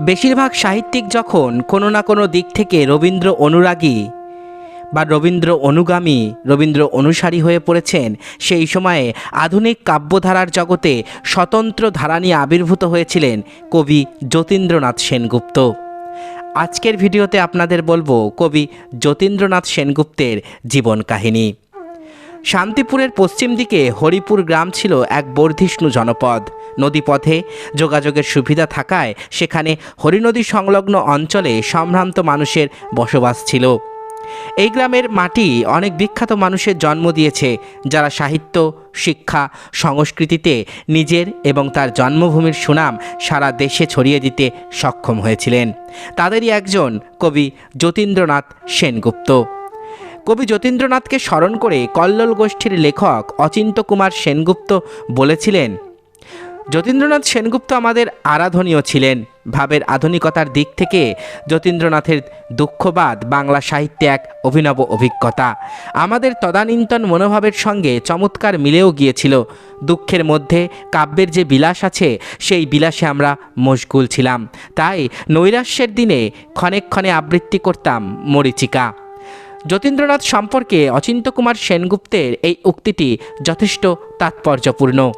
বেশিরভাগ সাহিত্যিক যখন কোনো না কোনো দিক থেকে রবীন্দ্র অনুরাগী বা রবীন্দ্র অনুগামী, রবীন্দ্র অনুসারী হয়ে পড়েছেন, সেই সময়ে আধুনিক কাব্যধারার জগতে স্বতন্ত্র ধারা নিয়ে আবির্ভূত হয়েছিলেন কবি যতীন্দ্রনাথ সেনগুপ্ত। আজকের ভিডিওতে আপনাদের বলব কবি যতীন্দ্রনাথ সেনগুপ্তের জীবন কাহিনী। শান্তিপুরের পশ্চিম দিকে হরিপুর গ্রাম ছিল এক বর্ধিষ্ণু জনপদ। নদীপথে যোগাযোগের সুবিধা থাকায় সেখানে হরিনদী সংলগ্ন অঞ্চলে সম্ভ্রান্ত মানুষের বসবাস ছিল। এই গ্রামের মাটি অনেক বিখ্যাত মানুষের জন্ম দিয়েছে, যারা সাহিত্য, শিক্ষা, সংস্কৃতিতে নিজের এবং তার জন্মভূমির সুনাম সারা দেশে ছড়িয়ে দিতে সক্ষম হয়েছিলেন। তাদেরই একজন কবি যতীন্দ্রনাথ সেনগুপ্ত। কবি যতীন্দ্রনাথকে স্মরণ করে কল্লোল গোষ্ঠীর লেখক অচিন্ত কুমার সেনগুপ্ত বলেছিলেন, যতীন্দ্রনাথ সেনগুপ্ত আমাদের আরাধনীয় ছিলেন। ভাবের আধুনিকতার দিক থেকে যতীন্দ্রনাথের দুঃখবাদ বাংলা সাহিত্যে এক অভিনব অভিজ্ঞতা। আমাদের তদানীন্তন মনোভাবের সঙ্গে চমৎকার মিলেও গিয়েছিল। দুঃখের মধ্যে কাব্যের যে বিলাস আছে, সেই বিলাসে আমরা মশগুল ছিলাম। তাই নৈরাশ্যের দিনে ক্ষণে ক্ষণে আবৃত্তি করতাম মরিচিকা। যতীন্দ্রনাথ সম্পর্কে অচিন্ত কুমার সেনগুপ্তের এই উক্তিটি যথেষ্ট তাৎপর্যপূর্ণ।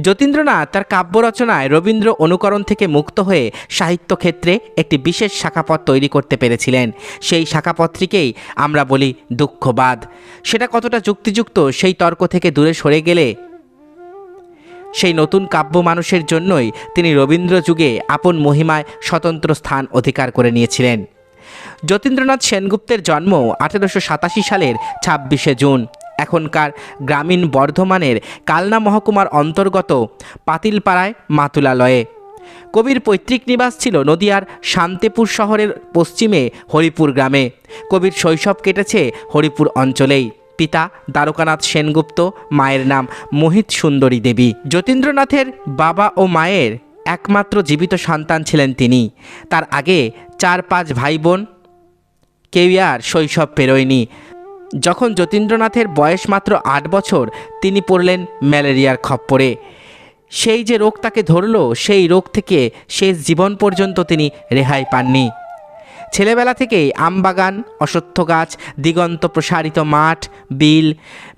যতীন্দ্রনাথ তার কাব্য রচনায় রবীন্দ্র অনুকরণ থেকে মুক্ত হয়ে সাহিত্যক্ষেত্রে একটি বিশেষ শাখাপথ তৈরি করতে পেরেছিলেন। সেই শাখাপথটিকেই আমরা বলি দুঃখবাদ। সেটা কতটা যুক্তিযুক্ত সেই তর্ক থেকে দূরে সরে গেলে সেই নতুন কাব্য মানুষের জন্যই তিনি রবীন্দ্র যুগে আপন মহিমায় স্বতন্ত্র স্থান অধিকার করে নিয়েছিলেন। যতীন্দ্রনাথ সেনগুপ্তের জন্ম আঠেরোশো সাতাশি সালের ছাব্বিশে জুন। এখনকার গ্রামীণ বর্ধমানের কালনা মহকুমার অন্তর্গত পাতিলপাড়ায় মাতুলালয়ে। কবির পৈতৃক নিবাস ছিল নদিয়ার শান্তিপুর শহরের পশ্চিমে হরিপুর গ্রামে। কবির শৈশব কেটেছে হরিপুর অঞ্চলেই। পিতা দ্বারকানাথ সেনগুপ্ত, মায়ের নাম মোহিত সুন্দরী দেবী। যতীন্দ্রনাথের বাবা ও মায়ের একমাত্র জীবিত সন্তান ছিলেন তিনি। তার আগে চার পাঁচ ভাই বোন কেউই আর শৈশব পেরোয়নি। যখন যতীন্দ্রনাথের বয়স মাত্র আট বছর, তিনি পড়লেন ম্যালেরিয়ার খপ্পরে। সেই যে রোগ তাকে ধরল, সেই রোগ থেকে শেষ জীবন পর্যন্ত তিনি রেহাই পাননি। ছেলেবেলা থেকেই আমবাগান অশ্বত্থ গাছ, দিগন্ত প্রসারিত মাঠ, বিল,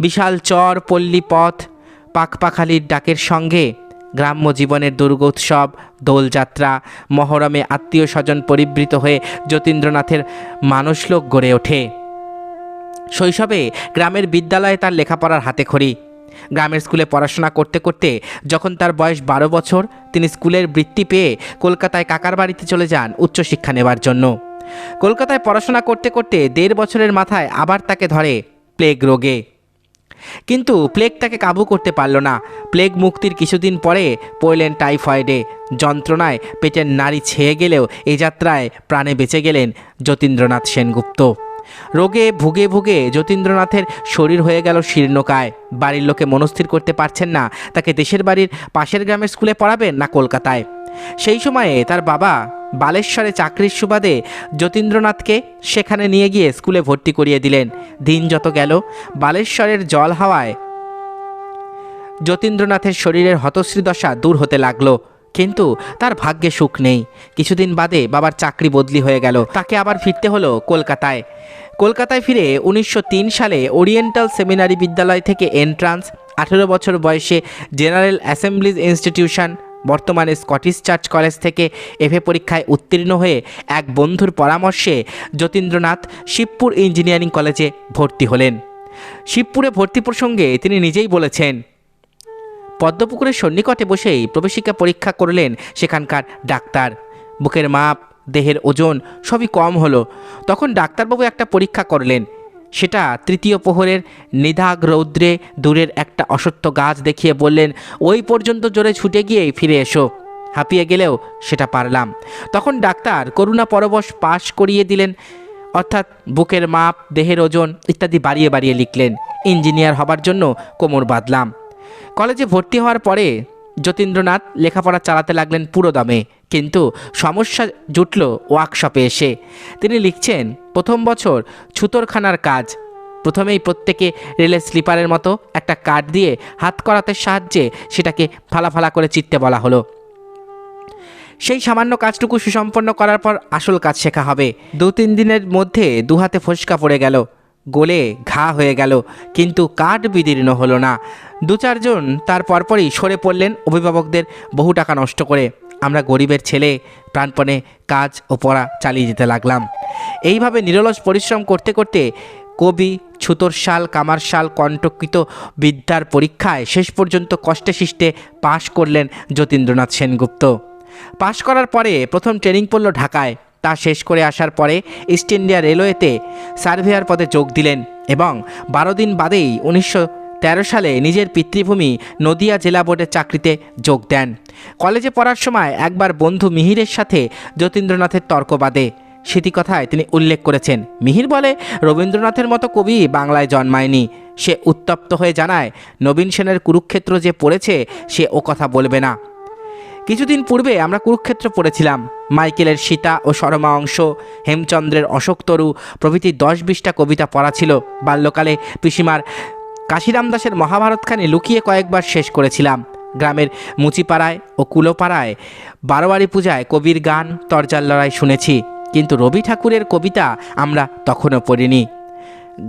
বিশাল চর পল্লী পথ পাকপাখালির ডাকের সঙ্গে গ্রাম্য জীবনের দুর্গোৎসব, দোলযাত্রা, মহরমে আত্মীয় স্বজন পরিবৃত হয়ে যতীন্দ্রনাথের মানসলোক গড়ে ওঠে। শৈশবে গ্রামের বিদ্যালয়ে তার লেখাপড়ার হাতে খড়ি। গ্রামের স্কুলে পড়াশোনা করতে করতে যখন তার বয়স বারো বছর, তিনি স্কুলের বৃত্তি পেয়ে কলকাতায় কাকার বাড়িতে চলে যান উচ্চশিক্ষা নেবার জন্য। কলকাতায় পড়াশোনা করতে করতে দেড় বছরের মাথায় আবার তাকে ধরে প্লেগ রোগে। কিন্তু প্লেগ তাকে কাবু করতে পারল না। প্লেগ মুক্তির কিছুদিন পরে পড়লেন টাইফয়েডে যন্ত্রণায় পেটের নারী ছেয়ে গেলেও এ যাত্রায় প্রাণে বেঁচে গেলেন যতীন্দ্রনাথ সেনগুপ্ত। রোগে ভুগে ভুগে যতীন্দ্রনাথের শরীর হয়ে গেল শীর্ণকায়। বাড়ির লোকে মনস্থির করতে পারছেন না। তাকে দেশের বাড়ির পাশের গ্রামের স্কুলে পড়াবেন না কলকাতায়? সেই সময়ে তার বাবা বালেশ্বরে চাকরির সুবাদে যতীন্দ্রনাথকে সেখানে নিয়ে গিয়ে স্কুলে ভর্তি করিয়ে দিলেন। দিন যত গেল, বালেশ্বরের জল হাওয়ায় যতীন্দ্রনাথের শরীরের হতশ্রী দশা দূর হতে লাগল। কিন্তু তার ভাগ্যে সুখ নেই। কিছুদিন বাদে বাবার চাকরি বদলি হয়ে গেল। তাকে আবার ফিরতে হলো কলকাতায়। কলকাতায় ফিরে উনিশশো তিন সালে ওরিয়েন্টাল সেমিনারি বিদ্যালয় থেকে এন্ট্রান্স আঠেরো বছর বয়সে জেনারেল অ্যাসেম্বলিজ ইনস্টিটিউশন বর্তমানে স্কটিশ চার্চ কলেজ থেকে এফএ পরীক্ষায় উত্তীর্ণ হয়ে এক বন্ধুর পরামর্শে যতীন্দ্রনাথ শিবপুর ইঞ্জিনিয়ারিং কলেজে ভর্তি হলেন। শিবপুরে ভর্তি প্রসঙ্গে তিনি নিজেই বলেছেন, পদ্মপুকুরের সন্নিকটে বসেই প্রবেশিকা পরীক্ষা করলেন সেখানকার ডাক্তার। বুকের মাপ, দেহের ওজন সবই কম হলো। তখন ডাক্তারবাবু একটা পরীক্ষা করলেন। সেটা তৃতীয় প্রহরের নিধাগ রৌদ্রে দূরের একটা অসত্য গাছ দেখিয়ে বললেন, ওই পর্যন্ত জোরে ছুটে গিয়েই ফিরে এসো। হাঁপিয়ে গেলেও সেটা পারলাম। তখন ডাক্তার করুণা পরবশ পাশ করিয়ে দিলেন, অর্থাৎ বুকের মাপ, দেহের ওজন ইত্যাদি বাড়িয়ে বাড়িয়ে লিখলেন, ইঞ্জিনিয়ার হবার জন্য কোমর বাঁধলাম। কলেজে ভর্তি হওয়ার পরে যতীন্দ্রনাথ লেখাপড়া চালাতে লাগলেন পুরো দমে, কিন্তু সমস্যা জুটল ওয়ার্কশপে এসে। তিনি লিখছেন, প্রথম বছর ছুতোরখানার কাজ। প্রথমেই প্রত্যেকে রেলের স্লিপারের মতো একটা কাঠ দিয়ে হাত করাতে সাহায্যে সেটাকে ফালা ফালা করে চিত্তে বলা হলো। সেই সামান্য কাজটুকু সুসম্পন্ন করার পর আসল কাজ শেখা হবে। দু তিন দিনের মধ্যে দু হাতে ফসকা পড়ে গেল। গোলে ঘা হয়ে গেল, কিন্তু কাঠ বিদীর্ণ হলো না। দু চারজন তার পরপরই সরে পড়লেন অভিভাবকদের বহু টাকা নষ্ট করে। আমরা গরিবের ছেলে, প্রাণপণে কাজ ও পড়া চালিয়ে যেতে লাগলাম। এইভাবে নিরলস পরিশ্রম করতে করতে কবি, ছুতোর শাল, কামার শাল কণ্টকৃত বিদ্যার পরীক্ষায় শেষ পর্যন্ত কষ্টে শিষ্টে পাশ করলেন যতীন্দ্রনাথ সেনগুপ্ত। পাশ করার পরে প্রথম ট্রেনিং পড়ল ঢাকায়। তা শেষ করে আসার পরে ইস্ট ইন্ডিয়া রেলওয়েতে সার্ভেয়ার পদে যোগ দিলেন এবং বারো দিন বাদেই উনিশশো তেরো সালে নিজের পিতৃভূমি নদিয়া জেলা বোর্ডের চাকরিতে যোগ দেন। কলেজে পড়ার সময় একবার বন্ধু মিহিরের সাথে যতীন্দ্রনাথের তর্ক বাদে স্মৃতিকথায় তিনি উল্লেখ করেছেন, মিহির বলে, রবীন্দ্রনাথের মতো কবি বাংলায় জন্মায়নি। সে উত্তপ্ত হয়ে জানায়, নবীন সেনের কুরুক্ষেত্র যে পড়েছে, সে ও কথা বলবে না। কিছুদিন পূর্বে আমরা কুরুক্ষেত্র পড়েছিলাম। মাইকেলের সীতা ও সরমা অংশ, হেমচন্দ্রের অশোকতরু প্রভৃতি দশ বিশটা কবিতা পড়া ছিল। বাল্যকালে পিসিমার কাশিরাম দাসের মহাভারতখানি লুকিয়ে কয়েকবার শেষ করেছিলাম। গ্রামের মুচিপাড়ায় ও কুলোপাড়ায় বারোয়ারি পূজায় কবির গান, তরজার লড়াই শুনেছি। কিন্তু রবি ঠাকুরের কবিতা আমরা তখনও পড়িনি।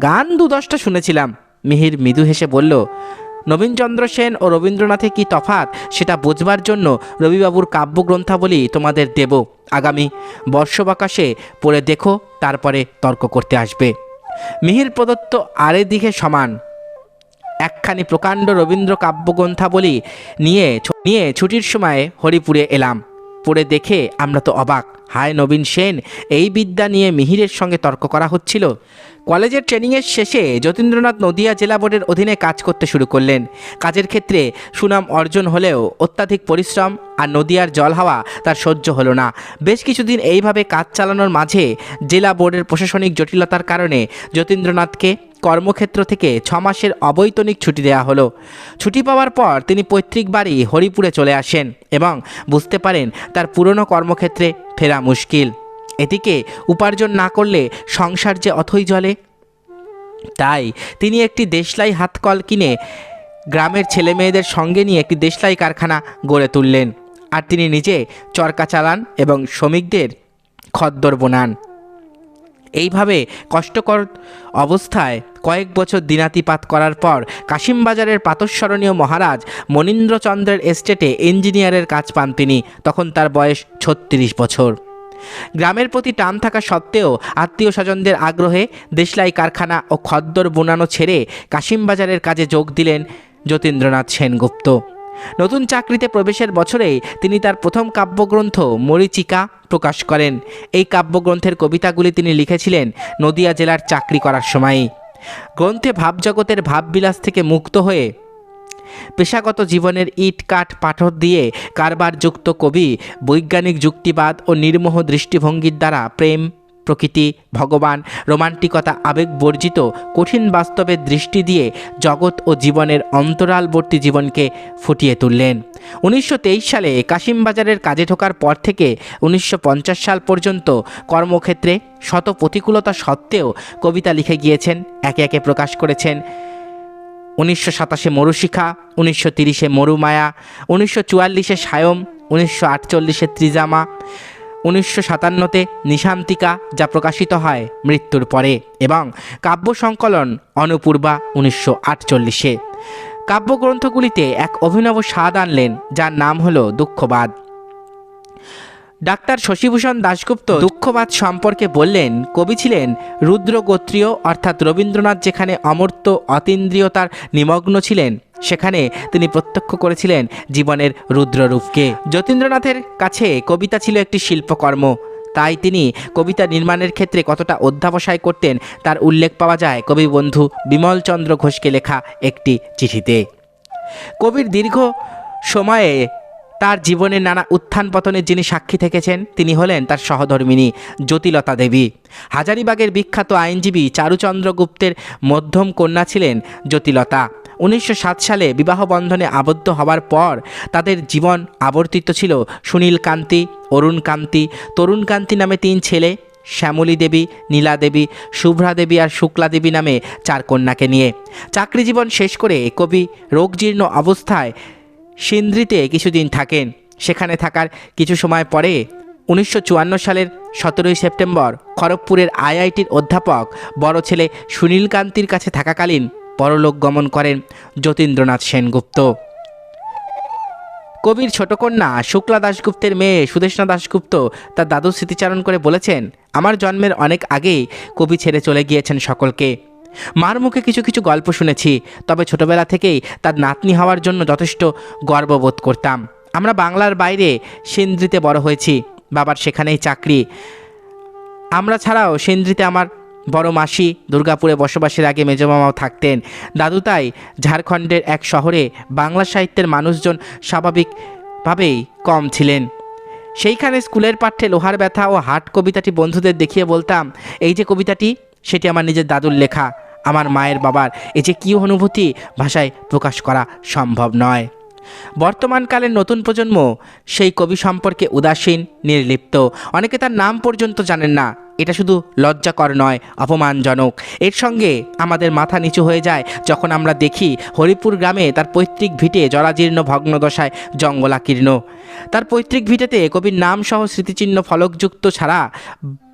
গান দু দশটা শুনেছিলাম। মিহির মৃদু হেসে বলল নবীনচন্দ্র সেন ও রবীন্দ্রনাথে কি তফাৎ, সেটা বোঝবার জন্য রবিবাবুর কাব্যগ্রন্থাবলী তোমাদের দেব। আগামী বর্ষবাকাশে পড়ে দেখো, তারপরে তর্ক করতে আসবে। মিহির প্রদত্ত আরে দিকে সমান। একখানি প্রকাণ্ড রবীন্দ্র কাব্যগ্রন্থাবলী নিয়ে নিয়ে ছুটির সময়ে হরিপুরে এলাম। পড়ে দেখে আমরা তো অবাক। হায় নবীন সেন, এই বিদ্যা নিয়ে মিহিরের সঙ্গে তর্ক করা হচ্ছিল। কলেজের ট্রেনিংয়ের শেষে যতীন্দ্রনাথ নদিয়া জেলা বোর্ডের অধীনে কাজ করতে শুরু করলেন। কাজের ক্ষেত্রে সুনাম অর্জন হলেও অত্যাধিক পরিশ্রম আর নদিয়ার জল হাওয়া তার সহ্য হলো না। বেশ কিছুদিন এইভাবে কাজ চালানোর মাঝে জেলা বোর্ডের প্রশাসনিক জটিলতার কারণে যতীন্দ্রনাথকে কর্মক্ষেত্র থেকে ছ মাসের অবৈতনিক ছুটি দেওয়া হলো। ছুটি পাওয়ার পর তিনি পৈতৃক বাড়ি হরিপুরে চলে আসেন এবং বুঝতে পারেন তার পুরনো কর্মক্ষেত্রে ফেরা মুশকিল। এদিকে উপার্জন না করলে সংসার যে অথই জলে তাই তিনি একটি দেশলাই হাতকল কিনে গ্রামের ছেলে মেয়েদের সঙ্গে নিয়ে একটি দেশলাই কারখানা গড়ে তুললেন। আর তিনি নিজে চরকা চালান এবং শ্রমিকদের খদ্দর বোনান। এইভাবে কষ্টকর অবস্থায় কয়েক বছর দিনাতিপাত করার পর কাশিমবাজারের পাতস্মরণীয় মহারাজ মনীন্দ্রচন্দ্রের এস্টেটে ইঞ্জিনিয়ারের কাজ পান তিনি। তখন তার বয়স ছত্রিশ বছর। গ্রামের প্রতি টান থাকা সত্ত্বেও আত্মীয় স্বজনদের আগ্রহে দেশলাই কারখানা ও খদ্দর বোনানো ছেড়ে কাশিমবাজারের কাজে যোগ দিলেন যতীন্দ্রনাথ সেনগুপ্ত। নতুন চাকরিতে প্রবেশের বছরেই তিনি তার প্রথম কাব্যগ্রন্থ মরিচিকা প্রকাশ করেন। এই কাব্যগ্রন্থের কবিতাগুলি তিনি লিখেছিলেন নদিয়া জেলার চাকরি করার সময়ই গ্রন্থে ভাবজগতের ভাববিলাস থেকে মুক্ত হয়ে পেশাগত জীবনের ইট, কাঠ পাথর দিয়ে কারবারযুক্ত কবি, বৈজ্ঞানিক যুক্তিবাদ ও নির্মোহ দৃষ্টিভঙ্গির দ্বারা প্রেম, প্রকৃতি, ভগবান, রোমান্টিকতা আবেগ বর্জিত কঠিন বাস্তবের দৃষ্টি দিয়ে জগৎ ও জীবনের অন্তরালবর্তী জীবনকে ফুটিয়ে তুললেন। উনিশশো তেইশ সালে কাশিমবাজারের কাজে ঢোকার পর থেকে উনিশশো পঞ্চাশ সাল পর্যন্ত কর্মক্ষেত্রে শত প্রতিকূলতা সত্ত্বেও কবিতা লিখে গিয়েছেন, একে একে প্রকাশ করেছেন। উনিশশো সাতাশে মরুশিখা, উনিশশো তিরিশে মরুমায়া, উনিশশো চুয়াল্লিশে সায়ম, উনিশশো আটচল্লিশে ত্রিজামা, উনিশশো সাতান্নতে নিশান্তিকা, যা প্রকাশিত হয় মৃত্যুর পরে এবং কাব্য সংকলন অনুপূর্বা উনিশশো আটচল্লিশে। কাব্যগ্রন্থগুলিতে এক অভিনব স্বাদ আনলেন, যার নাম হলো দুঃখবাদ। ডাক্তার শশীভূষণ দাশগুপ্ত দুঃখবাদ সম্পর্কে বললেন, কবি ছিলেন রুদ্রগোত্রীয়, অর্থাৎ রবীন্দ্রনাথ যেখানে অমর্ত্য অতীন্দ্রিয়তার নিমগ্ন ছিলেন, সেখানে তিনি প্রত্যক্ষ করেছিলেন জীবনের রুদ্ররূপকে। যতীন্দ্রনাথের কাছে কবিতা ছিল একটি শিল্পকর্ম। তাই তিনি কবিতা নির্মাণের ক্ষেত্রে কতটা অধ্যাবসায় করতেন, তার উল্লেখ পাওয়া যায় কবি বন্ধু বিমলচন্দ্র ঘোষকে লেখা একটি চিঠিতে। কবির দীর্ঘ সময়ে তার জীবনের নানা উত্থান পতনের যিনি সাক্ষী থেকেছেন, তিনি হলেন তার সহধর্মিনী জ্যোতিলতা দেবী। হাজারিবাগের বিখ্যাত আইনজীবী চারুচন্দ্র গুপ্তের মধ্যম কন্যা ছিলেন জ্যোতিলতা। উনিশশো সাত সালে বিবাহ বন্ধনে আবদ্ধ হওয়ার পর তাদের জীবন আবর্তিত ছিল সুনীল কান্তি, অরুণ কান্তি, তরুণ কান্তি নামে তিন ছেলে, শ্যামলী দেবী, নীলা দেবী, শুভ্রা দেবী আর শুক্লা দেবী নামে চার কন্যাকে নিয়ে। চাকরি জীবন শেষ করে কবি রোগজীর্ণ অবস্থায় সিন্দ্রিতে কিছুদিন থাকেন। সেখানে থাকার কিছু সময় পরে উনিশশো চুয়ান্ন সালের সতেরোই সেপ্টেম্বর খড়গপুরের আইআইটির অধ্যাপক বড় ছেলে সুনীল কান্তির কাছে থাকাকালীন পরলোক গমন করেন যতীন্দ্রনাথ সেনগুপ্ত। কবির ছোট কন্যা শুক্লা দাশগুপ্তের মেয়ে সুদেশনা দাশগুপ্ত তার দাদুর স্মৃতিচারণ করে বলেছেন, আমার জন্মের অনেক আগেই কবি ছেড়ে চলে গিয়েছেন সকলকে। মার মুখে কিছু কিছু গল্প শুনেছি, তবে ছোটবেলা থেকেই তার নাতনি হওয়ার জন্য যথেষ্ট গর্ববোধ করতাম। আমরা বাংলার বাইরে সিন্দ্রিতে বড় হয়েছি, বাবার সেখানেই চাকরি। আমরা ছাড়াও সিন্দ্রিতে আমার বড় মাসি দুর্গাপুরে বসবাসের আগে মেজমামাও থাকতেন। দাদু তাই ঝাড়খণ্ডের এক শহরে বাংলা সাহিত্যের মানুষজন স্বাভাবিকভাবেই কম ছিলেন। সেইখানে স্কুলের পাঠ্যে লোহার ব্যথা ও হাট কবিতাটি বন্ধুদের দেখিয়ে বলতাম, এই যে কবিতাটি সেটি আমার নিজের দাদুর লেখা, আমার মায়ের বাবার। এ যে কী অনুভূতি ভাষায় প্রকাশ করা সম্ভব নয়। বর্তমানকালের নতুন প্রজন্ম সেই কবি সম্পর্কে উদাসীন, নির্লিপ্ত। অনেকে তার নাম পর্যন্ত জানেন না। এটা শুধু লজ্জাকর নয়, অপমানজনক। এর সঙ্গে আমাদের মাথা নিচু হয়ে যায় যখন আমরা দেখি হরিপুর গ্রামে তার পৈতৃক ভিটে জরাজীর্ণ ভগ্নদশায় জঙ্গলাকীর্ণ। তার পৈতৃক ভিটেতে কবির নাম সহ স্মৃতিচিহ্ন ফলকযুক্ত ছাড়া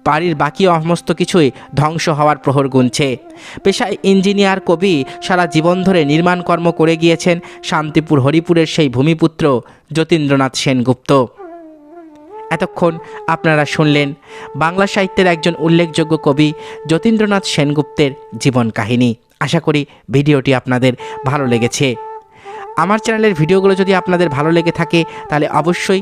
বাড়ির বাকি সমস্ত কিছুই ধ্বংস হওয়ার প্রহর গুনছে। পেশায় ইঞ্জিনিয়ার কবি সারা জীবন ধরে নির্মাণ কর্ম করে গিয়েছেন শান্তিপুর হরিপুরের সেই ভূমিপুত্র যতীন্দ্রনাথ সেনগুপ্ত। এতক্ষণ আপনারা শুনলেন বাংলা সাহিত্যের একজন উল্লেখযোগ্য কবি যতীন্দ্রনাথ সেনগুপ্তের জীবন কাহিনী। আশা করি ভিডিওটি আপনাদের ভালো লেগেছে। আমার চ্যানেলের ভিডিওগুলো যদি আপনাদের ভালো লেগে থাকে, তাহলে অবশ্যই